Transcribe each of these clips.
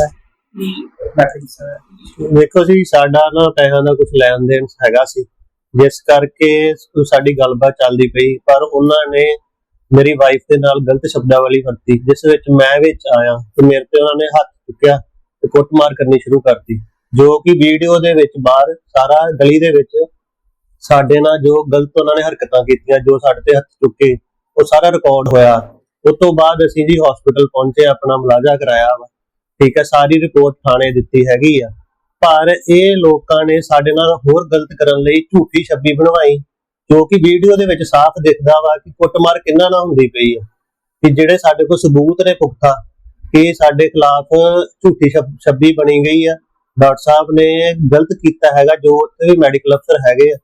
ਹੈ। ਵੇਖੋ ਜੀ ਸਾਡਾ ਨਾ ਪੈਸਿਆਂ ਦਾ ਕੁਝ ਲੈਣ ਦੇਣ ਹੈਗਾ ਸੀ। ਜਿਸ ਕਰਕੇ ਸਾਡੀ ਗੱਲਬਾਤ ਚੱਲਦੀ ਪਈ ਪਰ ਉਹਨਾਂ ਨੇ ਮੇਰੀ ਵਾਈਫ ਦੇ ਨਾਲ ਗਲਤ ਸ਼ਬਦਾਵਲੀ ਵਰਤੀ ਜਿਸ ਵਿੱਚ ਮੈਂ ਵਿੱਚ ਆਇਆ ਤੇ ਮੇਰੇ ਤੇ ਉਹਨਾਂ ਨੇ ਹੱਥ ਚੁੱਕਿਆ ਤੇ ਕੁੱਟਮਾਰ ਕਰਨੀ ਸ਼ੁਰੂ ਕਰਤੀ। ਜੋ ਕਿ ਵੀਡੀਓ ਦੇ ਵਿੱਚ ਬਾਹਰ ਸਾਰਾ ਗਲੀ ਦੇ ਵਿੱਚ ਸਾਡੇ ਨਾਲ ਜੋ ਗਲਤ ਉਹਨਾਂ ਨੇ ਹਰਕਤਾਂ ਕੀਤੀਆਂ ਜੋ ਸਾਡੇ ਤੇ ਹੱਥ ਚੁੱਕੇ ਉਹ ਸਾਰਾ ਰਿਕਾਰਡ ਹੋਇਆ। ਉਸ ਤੋਂ ਬਾਅਦ ਅਸੀਂ ਜੀ ਹਸਪੀਟਲ ਪਹੁੰਚੇ ਆਪਣਾ ਮੁਲਾਜ਼ਾ ਕਰਾਇਆ ਵਾ। ਠੀਕ ਹੈ ਸਾਰੀ ਰਿਪੋਰਟ ਥਾਣੇ ਦਿੱਤੀ ਹੈਗੀ ਆ। ਪਰ ਇਹ ਲੋਕਾਂ ਨੇ ਸਾਡੇ ਨਾਲ ਹੋਰ ਗਲਤ ਕਰਨ ਲਈ ਝੂਠੀ ਛੱਬੀ ਬਣਵਾਈ, ਜੋ ਕਿ ਵੀਡੀਓ ਦੇ ਵਿੱਚ ਸਾਫ਼ ਦਿਖਦਾ ਵਾ ਕਿ ਕੁੱਟਮਾਰ ਕਿੰਨਾ ਨਾ ਹੁੰਦੀ ਪਈ ਹੈ ਕਿ ਜਿਹੜੇ ਸਾਡੇ ਕੋਲ ਸਬੂਤ ਨੇ ਪੁਖਤਾ, ਕਿ ਸਾਡੇ ਖਿਲਾਫ ਝੂਠੀ ਛਬ- ਛੱਬੀ ਬਣੀ ਗਈ ਆ। ਡਾਕਟਰ ਸਾਹਿਬ ਨੇ ਗਲਤ ਕੀਤਾ ਹੈਗਾ, ਜੋ ਉੱਥੇ ਵੀ ਮੈਡੀਕਲ ਅਫਸਰ ਹੈਗੇ ਆ।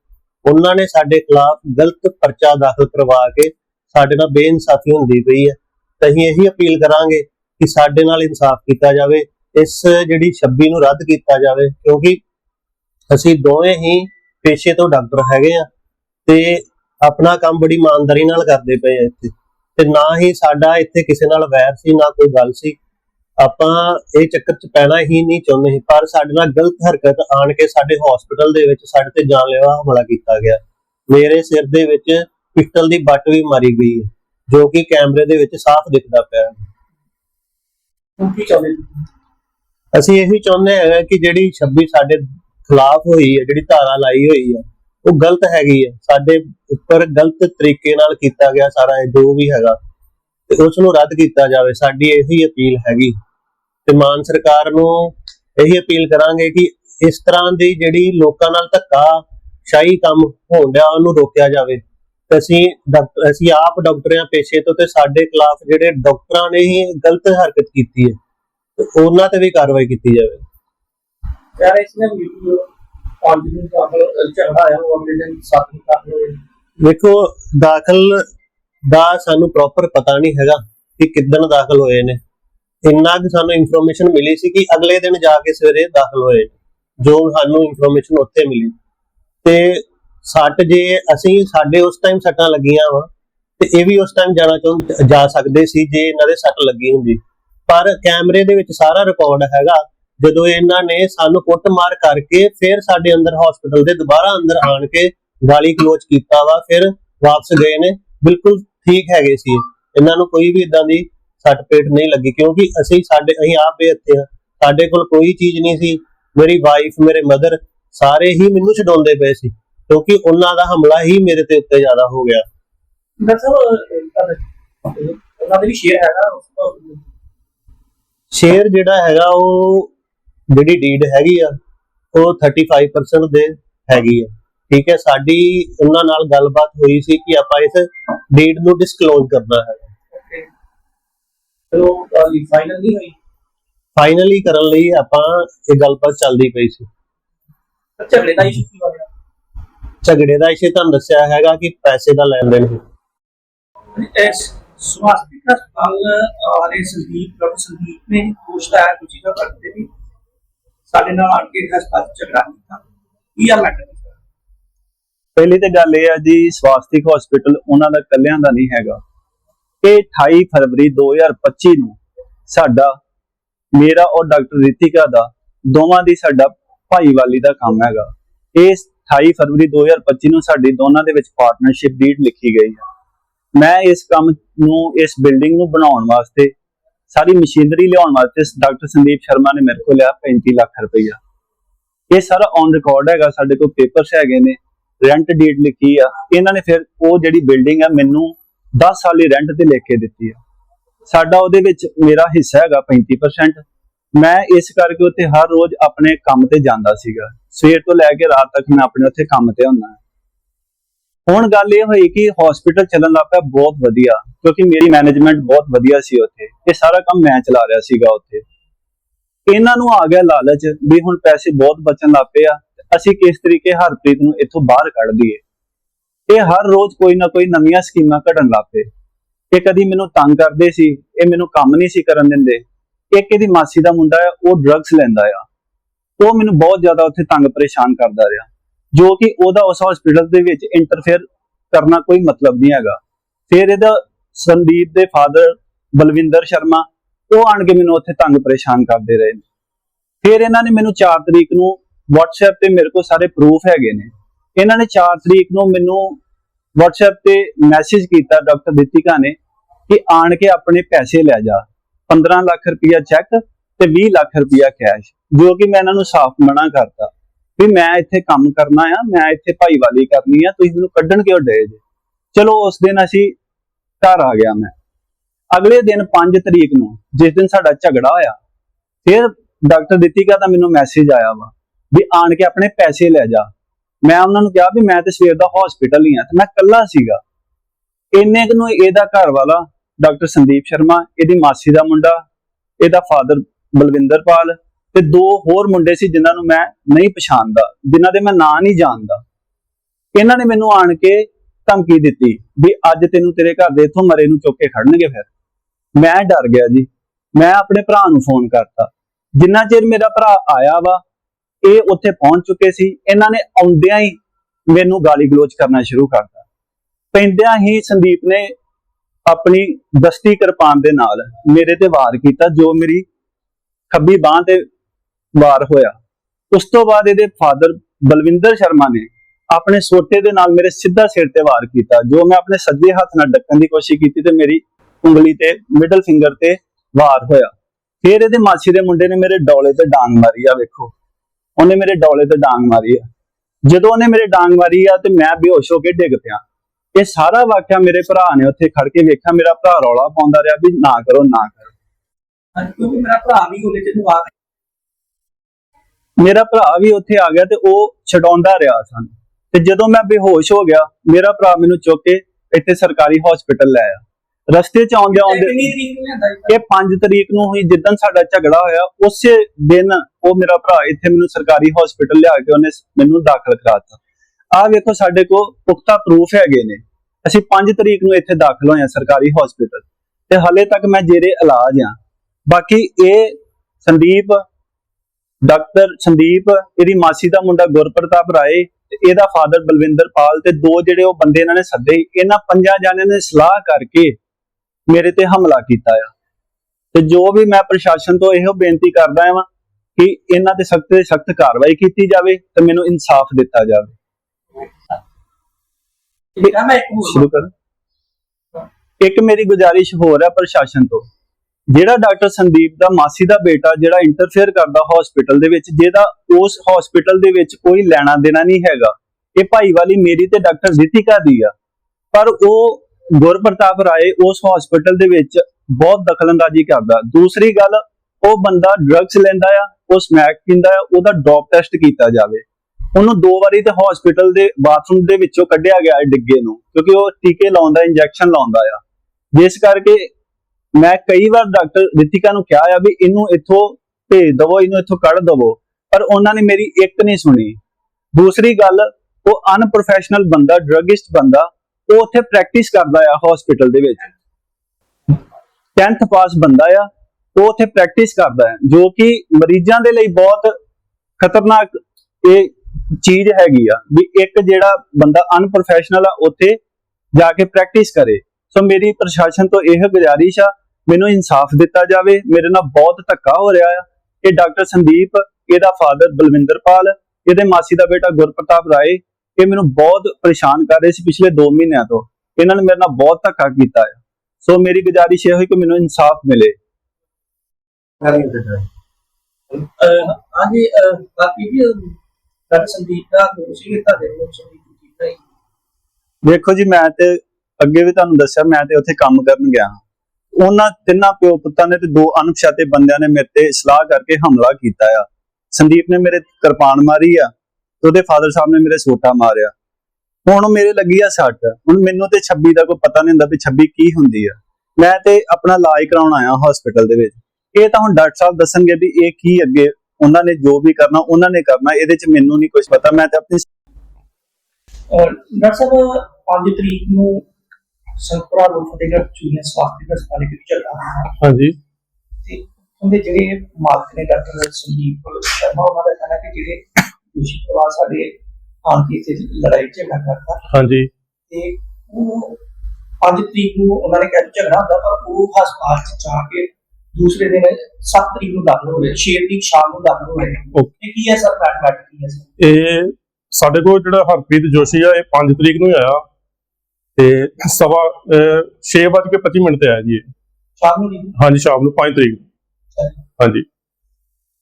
ਉਹਨਾਂ ਨੇ ਸਾਡੇ ਖਿਲਾਫ ਗਲਤ ਪਰਚਾ ਦਾਖਲ ਕਰਵਾ ਕੇ ਸਾਡੇ ਨਾਲ ਬੇਇਨਸਾਫੀ ਹੁੰਦੀ ਪਈ ਹੈ ਤਾਂ ਅਸੀਂ ਇਹੀ ਅਪੀਲ ਕਰਾਂਗੇ ਕਿ ਸਾਡੇ ਨਾਲ ਇਨਸਾਫ ਕੀਤਾ ਜਾਵੇ, ਇਸ ਜਿਹੜੀ 26 ਨੂੰ ਰੱਦ ਕੀਤਾ ਜਾਵੇ, ਕਿਉਂਕਿ ਅਸੀਂ ਦੋਵੇਂ ਹੀ ਪੇਸ਼ੇ ਤੋਂ ਡਾਕਟਰ ਹੈਗੇ ਆ ਤੇ ਆਪਣਾ ਕੰਮ ਬੜੀ ਇਮਾਨਦਾਰੀ ਨਾਲ ਕਰਦੇ ਪਏ ਆ ਇੱਥੇ। ਤੇ ਨਾ ਹੀ ਸਾਡਾ ਇੱਥੇ ਕਿਸੇ ਨਾਲ ਵੈਰ ਸੀ, ਨਾ ਕੋਈ ਗੱਲ ਸੀ। ਆਪਾਂ ਇਹ ਚੱਕਰ 'ਚ ਪੈਣਾ ਹੀ ਨਹੀਂ ਚਾਹੁੰਦੇ, ਪਰ ਸਾਡੇ ਨਾਲ ਗਲਤ ਹਰਕਤ ਆਣ ਕੇ ਸਾਡੇ ਹਸਪੀਟਲ ਦੇ ਵਿੱਚ ਸਾਡੇ ਤੇ ਜਾਨਲੇਵਾ ਹਮਲਾ ਕੀਤਾ ਗਿਆ। ਮੇਰੇ ਸਿਰ ਦੇ ਵਿੱਚ ਪਿਸਟਲ ਦੀ ਬੱਟ ਵੀ ਮਾਰੀ ਗਈ ਹੈ, ਜੋ ਕਿ ਕੈਮਰੇ ਦੇ ਵਿੱਚ ਸਾਫ਼ ਦਿਖਦਾ ਪਿਆ ਹੁਣ ਕੀ ਚਾਹੁੰਦੇ ਤੁਸੀਂ? ਅਸੀਂ ਇਹੀ ਚਾਹੁੰਦੇ ਹਾਂ ਕਿ ਜਿਹੜੀ 26 ਸਾਡੇ ਖਿਲਾਫ ਹੋਈ ਹੈ, ਜਿਹੜੀ ਧਾਰਾ ਲਾਈ ਹੋਈ ਹੈ, ਉਹ ਗਲਤ ਹੈਗੀ ਹੈ। ਸਾਡੇ ਉੱਪਰ ਗਲਤ ਤਰੀਕੇ ਨਾਲ ਕੀਤਾ ਗਿਆ ਸਾਰਾ ਇਹ ਜੋ ਵੀ ਹੈਗਾ ਤੇ ਉਸ ਨੂੰ ਰੱਦ ਕੀਤਾ ਜਾਵੇ। ਸਾਡੀ ਇਹੀ ਅਪੀਲ ਹੈਗੀ ਤੇ ਮਾਨ ਸਰਕਾਰ ਨੂੰ ਇਹੀ ਅਪੀਲ ਕਰਾਂਗੇ ਕਿ ਇਸ ਤਰ੍ਹਾਂ ਦੀ ਜਿਹੜੀ ਲੋਕਾਂ ਨਾਲ ਧੱਕਾ ਸ਼ਾਹੀ ਕੰਮ ਹੋਣ ਡਿਆ, ਉਹਨੂੰ ਰੋਕਿਆ ਜਾਵੇ। ਤੇ ਅਸੀਂ ਡਾਕਟਰ ਅਸੀਂ ਆਪ ਡਾਕਟਰ ਪੇਸ਼ੇ ਤੋਂ ਤੇ ਸਾਡੇ ਖਿਲਾਫ ਜਿਹੜੇ ਡਾਕਟਰਾਂ ਨੇ ਹੀ ਗਲਤ ਹਰਕਤ ਕੀਤੀ ਹੈ ਤੇ ਉਹਨਾਂ ਤੇ ਵੀ ਕਾਰਵਾਈ ਕੀਤੀ ਜਾਵੇ। ਯਾਰ ਵੀਡੀਓ ਉਹ ਅਗਲੇ ਦਿਨ ਸੱਤ ਨੂੰ ਹੋਏ ਵੇਖੋ ਦਾਖਲ ਦਾ ਸਾਨੂੰ ਪ੍ਰੋਪਰ ਪਤਾ ਨਹੀਂ ਹੈਗਾ ਕਿ ਕਿੱਦਣ ਦਾਖਲ ਹੋਏ ਨੇ। ਇੰਨਾ ਕਿ ਸਾਨੂੰ ਇਨਫੋਰਮੇਸ਼ਨ ਮਿਲੀ ਸੀ ਕਿ ਅਗਲੇ ਦਿਨ ਜਾ ਕੇ ਸਵੇਰੇ ਦਾਖਲ ਹੋਏ ਜੋ ਸਾਨੂੰ ਇਨਫੋਰਮੇਸ਼ਨ ਉੱਥੇ ਮਿਲੀ। ਤੇ ਸੱਟ ਜੇ ਅਸੀਂ ਸਾਡੇ ਉਸ ਟਾਈਮ ਸੱਟਾਂ ਲੱਗੀਆਂ ਵਾ, ਤੇ ਇਹ ਵੀ ਉਸ ਟਾਈਮ ਜਾਣਾ ਚਾਹੁੰ, ਜਾ ਸਕਦੇ ਸੀ ਜੇ ਇਹਨਾਂ ਦੇ ਸੱਟ ਲੱਗੀ ਹੁੰਦੀ। ਪਰ ਕੈਮਰੇ ਦੇ ਵਿੱਚ ਸਾਰਾ ਰਿਕਾਰਡ ਹੈਗਾ, ਜਦੋਂ ਇਹਨਾਂ ਨੇ ਸਾਨੂੰ ਕੁੱਟਮਾਰ ਕਰਕੇ ਫਿਰ ਸਾਡੇ ਅੰਦਰ ਹਸਪੀਟਲ ਦੇ ਦੁਬਾਰਾ ਅੰਦਰ ਆਣ ਕੇ ਗਾਲੀ ਕਲੋਚ ਕੀਤਾ ਵਾ, ਫਿਰ ਵਾਪਸ ਗਏ ਨੇ। ਬਿਲਕੁਲ ਠੀਕ ਹੈਗੇ ਸੀ। ਇਹਨਾਂ ਨੂੰ ਕੋਈ ਵੀ ਇਦਾਂ ਦੀ ਸੱਟ ਪੇਟ ਨਹੀਂ ਲੱਗੀ, ਕਿਉਂਕਿ ਅਸੀਂ ਸਾਡੇ, ਅਸੀਂ ਆਪ ਇਹ ਇੱਥੇ ਸਾਡੇ ਕੋਲ ਕੋਈ ਚੀਜ਼ ਨਹੀਂ ਸੀ। ਮੇਰੀ ਵਾਈਫ ਮੇਰੇ ਮਦਰ ਸਾਰੇ ਹੀ ਮੈਨੂੰ ਛਡਾਉਂਦੇ ਪਏ ਸੀ। ਕਿਉਂਕਿ ਉਹਨਾਂ ਦਾ ਹਮਲਾ ਹੀ ਮੇਰੇ ਤੇ ਉੱਤੇ ਜ਼ਿਆਦਾ ਹੋ ਗਿਆ। ਦੱਸੋ ਉਹਨਾਂ ਦੇ ਵੀ ਸ਼ੇਅਰ ਹੈਗਾ ਜਿਹੜਾ ਹੈਗਾ ਉਹ ਜਿਹੜੀ ਡੀਡ ਹੈਗੀ ਆ ਉਹ 35% ਦੇ ਹੈਗੀ ਆ। ਠੀਕ ਹੈ ਸਾਡੀ ਉਹਨਾਂ ਨਾਲ ਗੱਲਬਾਤ ਹੋਈ ਸੀ ਕਿ ਆਪਾਂ ਇਸ ਡੀਡ ਨੂੰ ਡਿਸਕਲੋਜ਼ ਕਰਨਾ ਹੈ। ਚਲੋ ਫਾਈਨਲ ਨਹੀਂ ਹੋਈ? ਫਾਈਨਲੀ ਕਰਨ ਲਈ ਆਪਾਂ ਇਹ ਗੱਲਬਾਤ ਚੱਲਦੀ ਪਈ ਸੀ। ਝਗੜੇ ਦਾ ਇਸ਼ੂ ਕੀ ਝਗੜੇ ਦਾ ਇਸ਼ੂ ਤੁਹਾਨੂੰ ਦੱਸਿਆ ਹੈਗਾ ਕਿ ਪੈਸੇ ਦਾ ਲੈਣ ਦੇਣ। ਇਸ ਸਵਾਸਥਿਕ ਹਸਪਤਾਲ ਵਾਲੇ ਸੰਦੀਪ ਡਾਕਟਰ ਸੰਦੀਪ ਨੇ ਪੁੱਛਦਾ ਹੈ ਤੁਸੀਂ ਦਾ ਕਰਦੇ ਵੀ ਸਾਡੇ ਨਾਲ ਆਣ ਕੇ ਹਸਪਤਾਲ ਝਗੜਾ ਕੀਤਾ। ਕੀ ਆ ਮੈਟਰ ਪਹਿਲੀ ਤੇ ਗੱਲ ਇਹ ਆ ਜੀ ਸਵਾਸਥਿਕ ਹਸਪੀਟਲ ਉਹਨਾਂ ਦਾ ਕੱਲਿਆਂ ਦਾ ਨਹੀਂ ਹੈਗਾ ਇਹ 28 ਫਰਵਰੀ 2025 ਨੂੰ ਸਾਡਾ ਮੇਰਾ ਔਰ ਡਾਕਟਰ ਰਿਤਿਕਾ ਦਾ ਦੋਵਾਂ ਦੀ ਸਾਡਾ ਭਾਈਵਾਲੀ ਦਾ ਕੰਮ ਹੈਗਾ। ਇਸ 28 ਫਰਵਰੀ 2025 ਨੂੰ ਸਾਡੀ ਦੋਨਾਂ ਦੇ ਵਿੱਚ ਪਾਰਟਨਰਸ਼ਿਪ ਡੀਡ ਲਿਖੀ ਗਈ ਹੈ। ਮੈਂ ਇਸ ਕੰਮ ਨੂੰ, ਇਸ ਬਿਲਡਿੰਗ ਨੂੰ ਬਣਾਉਣ ਵਾਸਤੇ ਸਾਰੀ ਮਸ਼ੀਨਰੀ ਲਿਆਉਣ ਵਾਸਤੇ ਡਾਕਟਰ ਸੰਦੀਪ ਸ਼ਰਮਾ ਨੇ ਮੇਰੇ ਕੋਲ ਲਿਆ 35 ਲੱਖ ਰੁਪਈਆ। ਇਹ ਸਾਰਾ ਔਨ ਰਿਕਾਰਡ ਹੈਗਾ, ਸਾਡੇ ਕੋਲ ਪੇਪਰਸ ਹੈਗੇ ਨੇ ਰੈਂਟ ਡੀਡ ਲਿਖੀ ਆ। ਇਹਨਾਂ ਨੇ ਫਿਰ ਉਹ ਜਿਹੜੀ ਬਿਲਡਿੰਗ ਆ ਮੈਨੂੰ 10 ਸਾਲ ਲਈ ਰੈਂਟ ਤੇ ਲਿਖ ਕੇ ਦਿੱਤੀ ਆ। ਸਾਡਾ ਉਹਦੇ ਵਿੱਚ ਮੇਰਾ ਹਿੱਸਾ ਹੈਗਾ 35% ਮੈਂ ਇਸ ਕਰਕੇ ਉੱਥੇ ਹਰ ਰੋਜ਼ ਆਪਣੇ ਕੰਮ ਤੇ ਜਾਂਦਾ ਸੀਗਾ। ਸਵੇਰ ਤੋਂ ਲੈ ਕੇ ਰਾਤ ਤੱਕ ਮੈਂ ਆਪਣੇ ਉੱਥੇ ਕੰਮ ਤੇ ਹੁੰਦਾ ਹੁਣ ਗੱਲ ਇਹ ਹੋਈ ਕਿ ਹਸਪੀਟਲ ਚੱਲਣ ਲੱਗ ਪਿਆ ਬਹੁਤ ਵਧੀਆ, ਕਿਉਂਕਿ ਮੇਰੀ ਮੈਨੇਜਮੈਂਟ ਬਹੁਤ ਵਧੀਆ ਸੀ ਉੱਥੇ। ਇਹ ਸਾਰਾ ਕੰਮ ਮੈਂ ਚਲਾ ਰਿਹਾ ਸੀਗਾ ਉੱਥੇ। ਇਹਨਾਂ ਨੂੰ ਆ ਗਿਆ ਲਾਲਚ ਵੀ ਹੁਣ ਪੈਸੇ ਬਹੁਤ ਬਚਣ ਲੱਗ ਪਏ ਆ, ਅਸੀਂ ਕਿਸ ਤਰੀਕੇ ਹਰਪ੍ਰੀਤ ਨੂੰ ਇੱਥੋਂ ਬਾਹਰ ਕੱਢ ਦਈਏ। ਇਹ ਹਰ ਰੋਜ਼ ਕੋਈ ਨਾ ਕੋਈ ਨਵੀਆਂ ਸਕੀਮਾਂ ਘੜਨ ਲੱਗ ਪਏ। ਇਹ ਕਦੀ ਮੈਨੂੰ ਤੰਗ ਕਰਦੇ ਸੀ, ਇਹ ਮੈਨੂੰ ਕੰਮ ਨਹੀਂ ਸੀ ਕਰਨ ਦਿੰਦੇ। ਇੱਕ ਇਹਦੀ ਮਾਸੀ ਦਾ ਮੁੰਡਾ ਹੈ ਉਹ ਡਰੱਗਸ ਲੈਂਦਾ ਆ। ਉਹ ਮੈਨੂੰ ਬਹੁਤ ਜ਼ਿਆਦਾ ਉੱਥੇ ਤੰਗ ਪਰੇਸ਼ਾਨ ਕਰਦਾ ਰਿਹਾ। ਜੋ ਕਿ ਉਹਦਾ ਉਸ ਹਸਪੀਟਲ ਦੇ ਵਿੱਚ ਇੰਟਰਫੇਅਰ ਕਰਨਾ ਕੋਈ ਮਤਲਬ ਨਹੀਂ ਹੈਗਾ। ਫਿਰ ਇਹਦਾ ਸੰਦੀਪ ਦੇ ਫਾਦਰ ਬਲਵਿੰਦਰ ਸ਼ਰਮਾ, ਉਹ ਆਣ ਕੇ ਮੈਨੂੰ ਉੱਥੇ ਤੰਗ ਪਰੇਸ਼ਾਨ ਕਰਦੇ ਰਹੇ ਫਿਰ ਇਹਨਾਂ ਨੇ ਮੈਨੂੰ 4 ਤਰੀਕ ਨੂੰ WhatsApp ਤੇ ਮੇਰੇ ਕੋਲ ਸਾਰੇ ਪ੍ਰੂਫ ਹੈਗੇ ਨੇ। ਇਹਨਾਂ ਨੇ 4 ਤਰੀਕ ਨੂੰ ਮੈਨੂੰ WhatsApp ਤੇ ਮੈਸੇਜ ਕੀਤਾ ਡਾਕਟਰ ਦਿੱਤਿਕਾ ਨੇ ਕਿ ਆਣ ਕੇ ਆਪਣੇ ਪੈਸੇ ਲੈ ਜਾ। 15 ਲੱਖ ਰੁਪਇਆ ਚੈੱਕ ਤੇ 20 ਲੱਖ ਰੁਪਇਆ ਕੈਸ਼ ਜੋ ਕਿ ਮੈਂ ਇਹਨਾਂ ਨੂੰ ਸਾਫ਼ ਮਨਾ ਕਰਤਾ। ਵੀ ਮੈਂ ਇੱਥੇ ਕੰਮ ਕਰਨਾ ਆ, ਮੈਂ ਇੱਥੇ ਭਾਈਵਾਲੀ ਕਰਨੀ ਆ, ਤੁਸੀਂ ਮੈਨੂੰ ਕੱਢਣ ਕਿਉਂ ਡਏ ਜੇ? ਚਲੋ, ਉਸ ਦਿਨ ਅਸੀਂ ਘਰ ਆ ਗਿਆ ਮੈਂ। ਅਗਲੇ ਦਿਨ 5 ਤਰੀਕ ਨੂੰ ਜਿਸ ਦਿਨ ਸਾਡਾ ਝਗੜਾ ਹੋਇਆ, ਫਿਰ ਡਾਕਟਰ ਦਿੱਤਿਕਾ ਦਾ ਮੈਨੂੰ ਮੈਸੇਜ ਆਇਆ ਵਾ ਵੀ ਆਣ ਕੇ ਆਪਣੇ ਪੈਸੇ ਲੈ ਜਾ। ਮੈਂ ਉਹਨਾਂ ਨੂੰ ਕਿਹਾ ਵੀ ਮੈਂ ਤੇ ਸਵੇਰ ਦਾ ਹਸਪੀਟਲ ਹੀ ਆ, ਤੇ ਮੈਂ ਇਕੱਲਾ ਸੀਗਾ। ਇੰਨੇ ਕੁ ਨੂੰ ਇਹਦਾ ਘਰ ਵਾਲਾ ਡਾਕਟਰ ਸੰਦੀਪ ਸ਼ਰਮਾ, ਇਹਦੀ ਮਾਸੀ ਦਾ ਮੁੰਡਾ, ਇਹਦਾ ਫਾਦਰ ਬਲਵਿੰਦਰ ਪਾਲ ਤੇ ਦੋ ਹੋਰ ਮੁੰਡੇ ਸੀ ਜਿਨ੍ਹਾਂ ਨੂੰ ਮੈਂ ਨਹੀਂ ਪਛਾਣਦਾ, ਜਿਨ੍ਹਾਂ ਦੇ ਮੈਂ ਨਾਂ ਨਹੀਂ ਜਾਣਦਾ। ਇਹਨਾਂ ਨੇ ਮੈਨੂੰ ਆਣ ਕੇ ਧਮਕੀ ਦਿੱਤੀ ਵੀ ਅੱਜ ਤੈਨੂੰ ਤੇਰੇ ਘਰ ਦੇ ਇੱਥੋਂ ਮਰੇ ਨੂੰ ਚੁੱਕ ਕੇ ਖੜਨਗੇ ਫਿਰ। ਮੈਂ ਡਰ ਗਿਆ ਜੀ। ਮੈਂ ਆਪਣੇ ਭਰਾ ਨੂੰ ਫੋਨ ਕਰਤਾ। ਜਿੰਨਾ ਚਿਰ ਮੇਰਾ ਭਰਾ ਆਇਆ ਵਾ, ਇਹ ਉੱਥੇ ਪਹੁੰਚ ਚੁੱਕੇ ਸੀ। ਇਹਨਾਂ ਨੇ ਆਉਂਦਿਆਂ ਹੀ ਮੈਨੂੰ ਗਾਲੀ ਗਲੋਚ ਕਰਨਾ ਸ਼ੁਰੂ ਕਰਤਾ। ਪੈਂਦਿਆਂ ਹੀ ਸੰਦੀਪ ਨੇ ਆਪਣੀ ਦਸਤੀ ਕਿਰਪਾਨ ਦੇ ਨਾਲ ਮੇਰੇ ਤੇ ਵਾਰ ਕੀਤਾ, ਜੋ ਮੇਰੀ ਖੱਬੀ ਬਾਹ ਤੇ ਵਾਰ ਹੋਇਆ। ਉਸ ਤੋਂ ਬਾਅਦ ਇਹਦੇ ਫਾਦਰ ਬਲਵਿੰਦਰ ਸ਼ਰਮਾ ਨੇ ਆਪਣੇ ਸੋਟੇ ਦੇ ਨਾਲ ਮੇਰੇ ਸਿੱਧਾ ਸਿਰ ਤੇ ਵਾਰ ਕੀਤਾ, ਜੋ ਮੈਂ ਆਪਣੇ ਸੱਜੇ ਹੱਥ ਨਾਲ ਡੱਕਣ ਦੀ ਕੋਸ਼ਿਸ਼ ਕੀਤੀ ਤੇ ਮੇਰੀ ਉਂਗਲੀ ਤੇ ਮਿਡਲ ਫਿੰਗਰ ਤੇ ਵਾਰ ਹੋਇਆ। ਫਿਰ ਇਹਦੇ ਮਾਸੀ ਦੇ ਮੁੰਡੇ ਨੇ ਮੇਰੇ ਡੋਲੇ ਤੇ ਡਾਂਗ ਮਾਰੀ ਆ, ਵੇਖੋ। ਉਹਨੇ ਮੇਰੇ ਡੌਲੇ ਤੇ ਡਾਂਗ ਮਾਰੀ ਆ। ਜਦੋਂ ਉਹਨੇ ਮੇਰੇ ਡਾਂਗ ਮਾਰੀ ਆ ਤੇ ਮੈਂ ਬੇਹੋਸ਼ ਹੋ ਕੇ ਡਿੱਗ ਪਿਆ। ਇਹ ਸਾਰਾ ਵਾਕਿਆ ਮੇਰੇ ਭਰਾ ਨੇ ਉੱਥੇ ਖੜ ਕੇ ਵੇਖਿਆ, ਮੇਰਾ ਭਰਾ ਰੌਲਾ ਪਾਉਂਦਾ ਰਿਹਾ ਵੀ ਨਾ ਕਰੋ ਨਾ ਕਰੋ। ਕਿਉਂਕਿ ਮੇਰਾ ਭਰਾ ਵੀ ਉਹਦੇ ਜਦੋਂ ਆ ਗਿਆ ਮੇਰਾ ਭਰਾ ਵੀ ਉੱਥੇ ਆ ਗਿਆ ਤੇ ਉਹ ਛਡਾਉਂਦਾ ਰਿਹਾ ਸਾਨੂੰ। ਤੇ ਜਦੋਂ ਮੈਂ ਬੇਹੋਸ਼ ਹੋ ਗਿਆ ਮੇਰਾ ਭਰਾ ਮੈਨੂੰ ਚੁੱਕ ਕੇ ਇੱਥੇ ਸਰਕਾਰੀ ਹਸਪੀਟਲ ਲੈ ਆਇਆ। ਰਸਤੇ 'ਚ ਆਉਂਦੇ ਆਉਂਦੇ? ਇਹ 5 ਤਰੀਕ ਨੂੰ ਹੋਈ ਜਿੱਦਣ ਸਾਡਾ ਝਗੜਾ ਹੋਇਆ ਉਸੇ ਦਿਨ ਉਹ ਮੇਰਾ ਭਰਾ ਇੱਥੇ ਮੈਨੂੰ ਸਰਕਾਰੀ ਹਸਪੀਟਲ ਲਿਆ ਕੇ ਉਹਨੇ ਮੈਨੂੰ ਦਾਖਲ ਕਰਾਤਾ। ਆਹ ਵੇਖੋ ਸਾਡੇ ਕੋਲ ਪੁਖਤਾ ਪ੍ਰੂਫ ਹੈਗੇ ਨੇ। ਅਸੀਂ 5 ਤਰੀਕ ਨੂੰ ਇੱਥੇ ਦਾਖਲ ਹੋਏ ਹਾਂ ਸਰਕਾਰੀ ਹਸਪੀਟਲ ਤੇ ਹਲੇ ਤੱਕ ਮੈਂ ਜੇਰੇ ਇਲਾਜ ਆ ਬਾਕੀ ਇਹ ਸੰਦੀਪ ਡਾਕਟਰ ਸੰਦੀਪ ਇਹਦੀ ਮਾਸੀ ਦਾ ਮੁੰਡਾ ਗੁਰਪ੍ਰਤਾਪ ਰਾਏ ਤੇ ਇਹਦਾ ਫਾਦਰ ਬਲਵਿੰਦਰ ਪਾਲ ਤੇ ਦੋ ਜਿਹੜੇ ਉਹ ਬੰਦੇ ਇਹਨਾਂ ਨੇ ਸੱਦੇ। ਇਹਨਾਂ ਪੰਜਾਂ ਜਾਣਿਆਂ ਨੇ ਸਲਾਹ ਕਰਕੇ ਮੇਰੇ ਤੇ ਹਮਲਾ ਕੀਤਾ ਆ। ਤੇ ਜੋ ਵੀ ਮੈਂ ਪ੍ਰਸ਼ਾਸਨ ਤੋਂ ਇਹੋ ਬੇਨਤੀ ਕਰਦਾ ਹਾਂ ਕਿ ਇਹਨਾਂ ਤੇ ਸਖਤ ਤੇ ਸਖਤ ਕਾਰਵਾਈ ਕੀਤੀ ਜਾਵੇ ਤੇ ਮੈਨੂੰ ਇਨਸਾਫ ਦਿੱਤਾ ਜਾਵੇ। ਸ਼ੁਰੂ ਕਰ। ਇੱਕ ਮੇਰੀ ਗੁਜ਼ਾਰਿਸ਼ ਹੋਰ ਹੈ ਪ੍ਰਸ਼ਾਸਨ ਤੋਂ। ਜਿਹੜਾ ਡਾਕਟਰ ਸੰਦੀਪ ਦਾ ਮਾਸੀ ਦਾ ਬੇਟਾ ਜਿਹੜਾ ਇੰਟਰਫੇਅਰ ਕਰਦਾ ਹਸਪੀਟਲ ਦੇ ਵਿੱਚ, ਜਿਹਦਾ ਉਸ ਹਸਪੀਟਲ ਦੇ ਵਿੱਚ ਕੋਈ ਲੈਣਾ ਦੇਣਾ ਨਹੀਂ ਹੈਗਾ, ਇਹ ਭਾਈਵਾਲੀ ਮੇਰੀ ਤੇ ਡਾਕਟਰ ਰਿਤਿਕਾ ਦੀ ਆ। ਪਰ ਉਹ ਗੁਰਪ੍ਰਤਾਪ ਰਾਏ ਉਸ ਹਸਪੀਟਲ ਦੇ ਵਿੱਚ ਬਹੁਤ ਦਖਲਅੰਦਾਜ਼ੀ ਕਰਦਾ। ਦੂਸਰੀ ਗੱਲ, ਉਹ ਬੰਦਾ ਡਰੱਗਸ ਲੈਂਦਾ ਆ, ਉਹ ਸਮੈਕ ਪੀਂਦਾ ਆ, ਉਹਦਾ ਡੋਪ ਟੈਸਟ ਕੀਤਾ ਜਾਵੇ। ਉਹਨੂੰ ਦੋ ਵਾਰੀ ਤੇ ਹਸਪੀਟਲ ਦੇ ਬਾਥਰੂਮ ਦੇ ਵਿੱਚੋਂ ਕੱਢਿਆ ਗਿਆ ਡਿੱਗੇ ਨੂੰ, ਕਿਉਂਕਿ ਉਹ ਟੀਕੇ ਲਾਉਂਦਾ ਇੰਜੈਕਸ਼ਨ ਲਾਉਂਦਾ ਆ। ਜਿਸ ਕਰਕੇ ਮੈਂ ਕਈ ਵਾਰ ਡਾਕਟਰ ਰਿਤਿਕਾ ਨੂੰ ਕਿਹਾ ਆ ਵੀ ਇਹਨੂੰ ਇੱਥੋਂ ਭੇਜ ਦਵੋ, ਇਹਨੂੰ ਇੱਥੋਂ ਕੱਢ ਦਵੋ, ਪਰ ਉਹਨਾਂ ਨੇ ਮੇਰੀ ਇੱਕ ਨਹੀਂ ਸੁਣੀ। ਦੂਸਰੀ ਗੱਲ, ਉਹ ਅਨਪ੍ਰੋਫੈਸ਼ਨਲ ਬੰਦਾ ਡਰੱਗਿਸਟ ਬੰਦਾ, ਉਹ ਉੱਥੇ ਪ੍ਰੈਕਟਿਸ ਕਰਦਾ ਆ ਹਸਪੀਟਲ ਦੇ ਵਿੱਚ। 10th ਪਾਸ ਬੰਦਾ ਆ, ਉਹ ਉੱਥੇ ਪ੍ਰੈਕਟਿਸ ਕਰਦਾ ਹੈ ਜੋ ਕਿ ਮਰੀਜ਼ਾਂ ਦੇ ਲਈ ਬਹੁਤ ਖਤਰਨਾਕ ਇਹ ਚੀਜ਼ ਹੈਗੀ ਆ, ਵੀ ਇੱਕ ਜਿਹੜਾ ਬੰਦਾ ਅਨਪ੍ਰੋਫੈਸ਼ਨਲ ਆ, ਉੱਥੇ ਜਾ ਕੇ ਪ੍ਰੈਕਟਿਸ ਕਰੇ। ਸੋ ਮੇਰੀ ਪ੍ਰਸ਼ਾਸਨ ਤੋਂ ਇਹ ਗੁਜ਼ਾਰਿਸ਼ ਆ ਮੈਨੂੰ ਇਨਸਾਫ ਦਿੱਤਾ ਜਾਵੇ ਮੇਰੇ ਨਾਲ ਬਹੁਤ ਧੱਕਾ ਹੋ ਰਿਹਾ ਆ। ਇਹ ਡਾਕਟਰ ਸੰਦੀਪ ਇਹਦਾ ਫਾਦਰ ਬਲਵਿੰਦਰ ਪਾਲ ਇਹਦੇ ਮਾਸੀ ਦਾ ਬੇਟਾ ਗੁਰਪ੍ਰਤਾਪ ਰਾਏ ਇਹ ਮੈਨੂੰ ਬਹੁਤ ਪਰੇਸ਼ਾਨ ਕਰ ਰਹੇ ਸੀ ਪਿਛਲੇ 2 ਮਹੀਨਿਆਂ ਤੋਂ। ਇਹਨਾਂ ਨੇ ਮੇਰੇ ਨਾਲ ਬਹੁਤ ਧੱਕਾ ਕੀਤਾ ਹੈ ਸੋ ਮੇਰੀ ਗੁਜ਼ਾਰਿਸ਼ ਇਹ ਹੋਈ ਕਿ ਮੈਨੂੰ ਇਨਸਾਫ ਮਿਲੇ। ਅਹ, ਹਾਂਜੀ ਅਹ, ਬਾਕੀ ਵੀ ਡਾਕਟਰ ਸੰਦੀਪ ਦਾ ਦੋਸ਼ੀ ਹੈ ਤੁਹਾਡੇ ਕੋਲ ਸੰਦੀਪ ਕੀਤਾ ਹੀ। ਵੇਖੋ ਜੀ ਮੈਂ ਤੇ ਅੱਗੇ ਵੀ ਤੁਹਾਨੂੰ ਦੱਸਿਆ ਮੈਂ ਤੇ ਉੱਥੇ ਕੰਮ ਕਰਨ ਗਿਆ ਉਹਨਾਂ ਤਿੰਨਾਂ ਪਿਓ ਪੁੱਤਾਂ ਨੇ ਤੇ ਦੋ ਅਣਪਛਾਤੇ ਬੰਦਿਆਂ ਨੇ ਮੇਰੇ ਤੇ ਸਲਾਹ ਕਰਕੇ ਹਮਲਾ ਕੀਤਾ ਆ। ਸੰਦੀਪ ਨੇ ਮੇਰੇ ਕਿਰਪਾਨ ਮਾਰੀ ਆ ਤੇ ਉਹਦੇ ਫਾਦਰ ਸਾਹਿਬ ਨੇ ਮੇਰੇ ਸੋਟਾ ਮਾਰਿਆ। ਹੁਣ ਮੇਰੇ ਲੱਗੀ ਆ ਸੱਟ। ਹੁਣ ਮੈਨੂੰ ਤੇ 26 ਦਾ ਕੋਈ ਪਤਾ ਨਹੀਂ ਹੁੰਦਾ ਵੀ 26 ਕੀ ਹੁੰਦੀ ਆ। ਮੈਂ ਤੇ ਆਪਣਾ ਇਲਾਜ ਕਰਾਉਣ ਆਇਆ ਹਸਪੀਟਲ ਦੇ ਵਿੱਚ। ਇਹ ਤਾਂ ਹੁਣ ਡਾਕਟਰ ਸਾਹਿਬ ਦੱਸਣਗੇ ਵੀ ਇਹ ਕੀ ਅੱਗੇ ਉਹਨਾਂ ਨੇ ਜੋ ਵੀ ਕਰਨਾ, ਉਹਨਾਂ ਨੇ ਕਰਨਾ, ਇਹਦੇ ਚ ਮੈਨੂੰ ਨਹੀਂ ਕੁਝ ਪਤਾ। ਮੈਂ ਤੇ ਆਪਣੀ ਔਰ ਡਾਕਟਰ ਸਾਹਿਬ 5 ਤਰੀਕ ਨੂੰ ਸੰਪਰਾ ਰੋਡ ਫਤਿਹਗੜ੍ਹ ਚੂਨੀਅਰ ਸਵਾਸਥਿਕ ਹਸਪਤਾਲ ਵਿੱਚ ਚੱਲਦਾ ਹੈ। ਹਾਂਜੀ। ਤੇ ਉਹਦੇ ਜਿਹੜੇ ਮਾਲਕ ਨੇ ਡਾਕਟਰ ਸੰਦੀਪ ਸ਼ਰਮਾ ਉਹਨਾਂ ਦਾ ਕਹਿਣਾ ਕਿ ਜਿਹੜੇ ਦੋਸ਼ੀ ਪਰਿਵਾਰ ਸਾਡੇ ਆਣ ਕੇ ਇੱਥੇ ਲੜਾਈ ਝਗੜਾ ਕਰਦਾ ਹਾਂਜੀ। ਤੇ ਉਹ 5 ਤਰੀਕ ਨੂੰ ਉਹਨਾਂ ਨੇ ਕਿਹਾ ਵੀ ਝਗੜਾ ਹੁੰਦਾ ਪਰ ਉਹ ਹਸਪਤਾਲ ਚ ਜਾ ਕੇ ਦੂਸਰੇ ਦਿਨ 7 ਤਰੀਕ ਨੂੰ ਦਾਖਲ ਹੋਏ 6 ਤਰੀਕ ਸ਼ਾਮ ਨੂੰ ਦਾਖਲ ਹੋਏ Okay. ਇਹ ਕੀ ਹੈ ਸਰ ਮੈਥਮੈਟਿਕ ਕੀ ਹੈ sir? ਇਹ ਸਾਡੇ ਕੋਲ ਜਿਹੜਾ ਹਰਪ੍ਰੀਤ ਜੋਸ਼ੀ ਆ ਇਹ 5 ਤਰੀਕ ਨੂੰ ਆਇਆ। ਤੇ ਸਵਾ 6:25 ਮਿੰਟ ਤੇ ਆਇਆ ਜੀ ਇਹ। ਸ਼ਾਮ ਨੂੰ ਜੀ ਹਾਂਜੀ ਸ਼ਾਮ ਨੂੰ 5 ਤਰੀਕ। ਹਾਂਜੀ।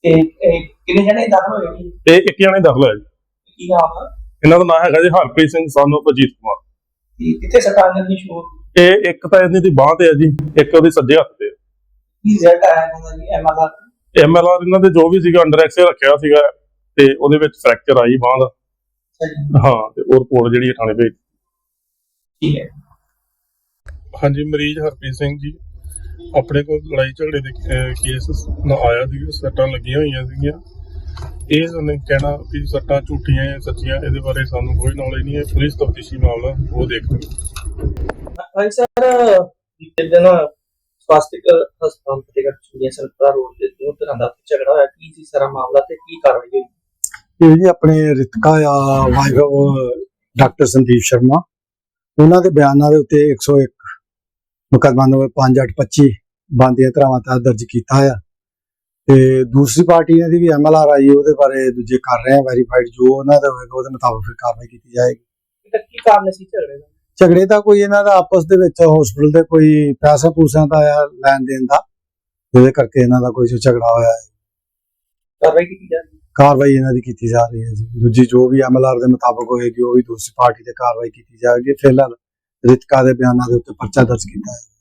ਤੇ ਇਹ ਕਿੰਨੇ ਜਣੇ ਦਾਖਲ ਹੋਏ ਜੀ? ਤੇ ਇੱਕ ਜਣੇ ਦਾਖਲ ਹੋਇਆ ਜੀ। ਕੀ ਨਾਮ ਹੈ ਇਹਨਾਂ ਦਾ ਨਾਮ ਹੈਗਾ ਜੀ ਹਰਪ੍ਰੀਤ ਸਿੰਘ ਸਾਨੂੰ ਅਜੀਤ ਕੁਮਾਰ। ਤੇ ਕਿੱਥੇ ਸਰਕਾਰ ਨੇ ਸ਼ੋਅ ਇਹ ਇੱਕ ਤਾਂ ਇਹਦੀ ਦੀ ਬਾਹ ਤੇ ਹੈ ਜੀ ਇੱਕ ਉਹਦੀ ਸੱਜੇ ਹੱਥ ਤੇ ਕੀ ਰਿਜ਼ਲਟ ਆਇਆ ਇਹਨਾਂ ਦਾ ਜੀ ਐਮਆਰਆਰ ਐਮਐਲਆਰ ਇਹਨਾਂ ਦੇ ਜੋ ਵੀ ਸੀਗਾ ਅੰਡਰ ਐਕਸੇ ਰੱਖਿਆ ਸੀਗਾ ਤੇ ਉਹਦੇ ਵਿੱਚ ਫ੍ਰੈਕਚਰ ਆਈ ਬਾਹ ਦਾ। ਹਾਂ ਤੇ ਉਹ ਰਿਪੋਰਟ ਜਿਹੜੀ ਥਾਣੇ ਭੇਜ ਠੀਕ ਹੈ? ਹਾਂਜੀ ਮਰੀਜ਼ ਹਰਪ੍ਰੀਤ ਸਿੰਘ ਜੀ ਆਪਣੇ ਕੋਲ ਲੜਾਈ ਝਗੜੇ ਦੇ ਕੇਸ ਨਾਲ ਆਇਆ ਸੀ ਸੱਟਾਂ ਲੱਗੀਆਂ ਹੋਈਆਂ ਸੀਗੀਆਂ। ਇਹ ਉਹਨੇ ਕਹਿਣਾ ਵੀ ਸੱਟਾਂ ਝੂਠੀਆਂ ਜਾਂ ਸੱਚੀਆਂ ਇਹਦੇ ਬਾਰੇ ਸਾਨੂੰ ਕੋਈ ਨੌਲੇਜ ਨਹੀਂ ਹੈ। ਪੁਲਿਸ ਤਫਤੀਸ਼ੀ ਮਾਮਲਾ ਉਹ ਦੇਖਦੇ ਹਾਂਜੀ ਸਰ ਬੀਤੇ ਦਿਨ ਸਵਾਸਤਿਕ ਹਸਪਤਾਲ ਫਤਿਹਗੜ੍ਹ ਚੂੜੀਆਂ ਸਰਕਾਰ ਰੋਡ ਦੇ ਦੋ ਤਰ੍ਹਾਂ ਦਾ ਝਗੜਾ ਹੋਇਆ। ਕੀ ਸੀ ਸਾਰਾ ਮਾਮਲਾ ਤੇ ਕੀ ਕਾਰਵਾਈ ਹੋਈ? ਇਹ ਜੀ ਆਪਣੇ ਰਿਤਕਾ ਆ ਵਾਈਫ ਡਾਕਟਰ ਸੰਦੀਪ ਸ਼ਰਮਾ। ਉਹਨਾਂ ਦੇ ਬਿਆਨਾਂ ਦੇ ਉੱਤੇ 101 ਮੁਕੱਦਮਾ ਨੰਬਰ 5825 ਬੰਦੀਆਂ ਧਰਾਵਾਂ ਤਹਿਤ ਦਰਜ ਕੀਤਾ ਆ ਤੇ ਦੂਸਰੀ ਪਾਰਟੀ ਨੇ ਦੀ ਵੀ ਐਮਐਲਆਰ ਆਈ ਉਹਦੇ ਬਾਰੇ ਦੂਜੇ ਕਰ ਰਹੇ ਆ ਵੈਰੀਫਾਈਡ ਜੋ ਉਹਨਾਂ ਦਾ ਹੋਵੇਗਾ ਉਹਦੇ ਮੁਤਾਬਕ ਫਿਰ ਕਾਰਵਾਈ ਕੀਤੀ ਜਾਏਗੀ। ਕੀ ਕਾਰਨ ਸੀ ਝਗੜੇ ਦਾ? ਝਗੜੇ ਦਾ ਕੋਈ ਇਹਨਾਂ ਦਾ ਆਪਸ ਦੇ ਵਿੱਚ ਹਸਪੀਟਲ ਦੇ ਕੋਈ ਪੈਸਾ ਪੂਸਿਆਂ ਦਾ ਆ ਲੈਣ ਦੇਣ ਦਾ ਜਿਹਦੇ ਕਰਕੇ ਇਹਨਾਂ ਦਾ ਕੋਈ ਝਗੜਾ ਹੋਇਆ ਹੈ। ਕਾਰਵਾਈ ਕੀਤੀ ਜਾ ਰਹੀ ਹੈ। ਕਾਰਵਾਈ ਇਹਨਾਂ ਦੀ ਕੀਤੀ ਜਾ ਰਹੀ ਹੈ ਜੀ। ਦੂਜੀ, ਜੋ ਵੀ ਐਮਐਲਆਰ ਦੇ ਮੁਤਾਬਕ ਹੋਏਗੀ, ਉਹ ਵੀ ਦੂਸਰੀ ਪਾਰਟੀ ਤੇ ਕਾਰਵਾਈ ਕੀਤੀ ਜਾਵੇਗੀ ਫਿਲਹਾਲ ਰਿਤਕਾ ਦੇ ਬਿਆਨਾਂ ਦੇ ਉੱਤੇ ਪਰਚਾ ਦਰਜ ਕੀਤਾ ਹੈ।